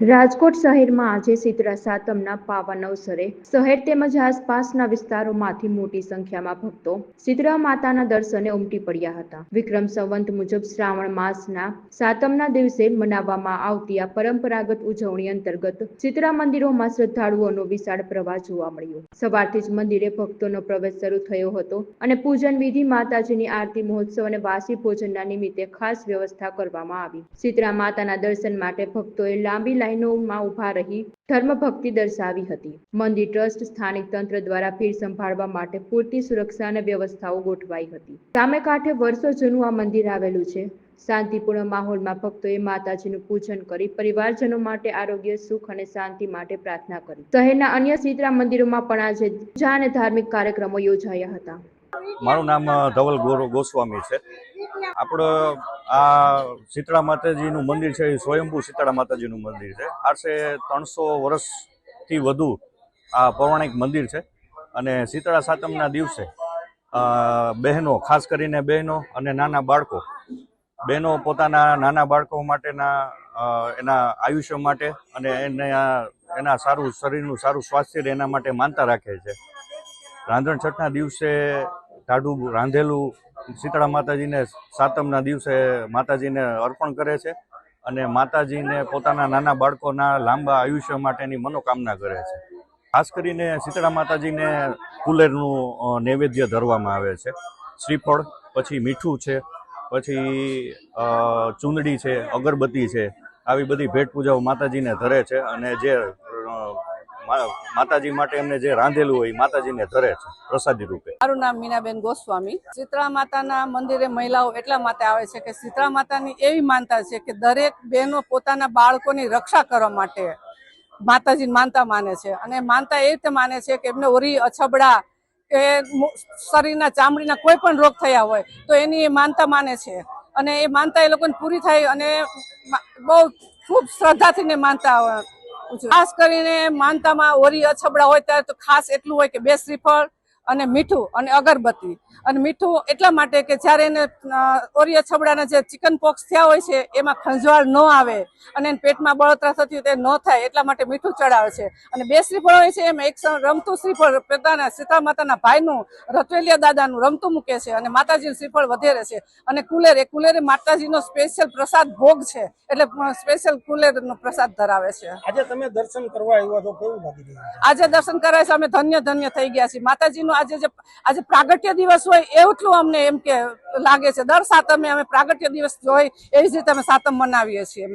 રાજકોટ શહેરમાં આજે શીતળા સાતમના પાવન અવસરે શહેર તેમજ આસપાસના વિસ્તારોમાંથી મોટી સંખ્યામાં ભક્તો શીતળા માતાના દર્શને ઉમટી પડ્યા હતા. વિક્રમ સંવંત મુજબ શ્રાવણ માસના સાતમના દિવસે મનાવવામાં આવતી આ પરંપરાગત ઉજવણી અંતર્ગત શીતળા મંદિરોમાં શ્રદ્ધાળુઓનો વિશાળ પ્રવાહ જોવા મળ્યો. સવારથી જ મંદિરે ભક્તોનો પ્રવેશ શરૂ થયો હતો અને પૂજન વિધિ માતાજીની આરતી મહોત્સવ અને વાસી ભોજનના નિમિત્તે ખાસ વ્યવસ્થા કરવામાં આવી. શીતળા માતાના દર્શન માટે ભક્તોએ લાંબી લાઈનોમાં ઊભા રહી ધર્મ ભક્તિ દર્શાવી હતી. મંદિર ટ્રસ્ટ સ્થાનિક તંત્ર દ્વારા ભીડ સંભાળવા માટે પૂરતી સુરક્ષા અને વ્યવસ્થાઓ ગોઠવાઈ હતી. સામે કાંઠે વર્ષો જૂનું આ મંદિર આવેલું છે. શાંતિપૂર્ણ માહોલમાં ભક્તોએ માતાજીનું પૂજન કરી પરિવારજનો માટે આરોગ્ય, સુખ અને શાંતિ માટે પ્રાર્થના કરી. શહેરના અન્ય શીતળા મંદિરોમાં પણ આજે પૂજા અને ધાર્મિક કાર્યક્રમો યોજાયા હતા. મારું નામ ધવલ ગોસ્વામી છે. આપણો આ શીતળા માતાજીનું મંદિર છે, એ સ્વયંભૂ શીતળા માતાજીનું મંદિર છે. આશરે ત્રણસો વર્ષથી વધુ આ પૌરાણિક મંદિર છે અને શીતળા સાતમના દિવસે બહેનો, ખાસ કરીને બહેનો અને નાના બાળકો, બહેનો પોતાના નાના બાળકો માટેના એના આયુષ્ય માટે અને એને એના સારું શરીરનું સારું સ્વાસ્થ્ય એના માટે માનતા રાખે છે. રાંધણ છઠના દિવસે ટાઢું રાંધેલું શીતળા માતાજીને સાતમના દિવસે માતાજીને અર્પણ કરે છે અને માતાજીને પોતાના નાના બાળકોના લાંબા આયુષ્ય માટેની મનોકામના કરે છે. ખાસ કરીને શીતળા માતાજીને કુલેરનું નૈવેદ્ય ધરવામાં આવે છે. શ્રીફળ, પછી મીઠું છે, પછી ચૂંદડી છે, અગરબત્તી છે. આવી બધી ભેટ પૂજાઓ માતાજીને ધરે છે અને જે માતાજી માટે એમને જે રાંધેલું હોય માતાજીને ધરે છે, પ્રસાદી રૂપે. મારું નામ મીનાબેન ગોસ્વામી. શીતળા માતાના મંદિરે મહિલાઓ એટલા માટે આવે છે કે શીતળા માતાની એવી માનતા છે કે દરેક બહેનો પોતાના બાળકોની રક્ષા કરવા માટે માતાજીની માનતા માને છે. અને માનતા એ રીતે માને છે કે એમને ઓરી અછબડા કે શરીરના ચામડીના કોઈ પણ રોગ થયા હોય તો એની એ માનતા માને છે. અને એ માનતા એ લોકોને પૂરી થાય અને બહુ ખૂબ શ્રદ્ધાથી ને માનતા. ખાસ કરીને માનતામાં ઓરી અછબડા હોય ત્યારે તો ખાસ એટલું હોય કે બે શ્રીફળ અને મીઠું અને અગરબત્તી. અને મીઠું એટલા માટે કે જ્યારે એને ઓરિયા છબડાના જે ચિકન પોક્સ થયા હોય છે એમાં ખંજવાળ ન આવે અને એને પેટમાં બળતરા થતી હોય તે ન થાય એટલા માટે મીઠું ચડાવે છે. અને બે શ્રીફળ હોય છે એમાં એક રમતું શ્રીફળ પોતાના સીતા માતાના ભાઈનું રતવેલિયા દાદાનું રમતું મૂકે છે અને માતાજીનું શ્રીફળ વધેરે છે. અને કુલેર એ કુલેર માતાજીનો સ્પેશિયલ પ્રસાદ ભોગ છે એટલે સ્પેશિયલ કુલેરનો પ્રસાદ ધરાવે છે. આજે તમે દર્શન કરવા આવ્યા તો કેવું લાગી આજે દર્શન કરાય છે અમે ધન્ય ધન્ય થઈ ગયા છીએ. માતાજીનું આજે જે આજે પ્રાગટ્ય દિવસ હોય એટલું અમને એમ કે લાગે છે. દર સાતમે અમે પ્રાગટ્ય દિવસ જોઈ એવી રીતે અમે સાતમ મનાવીએ છીએ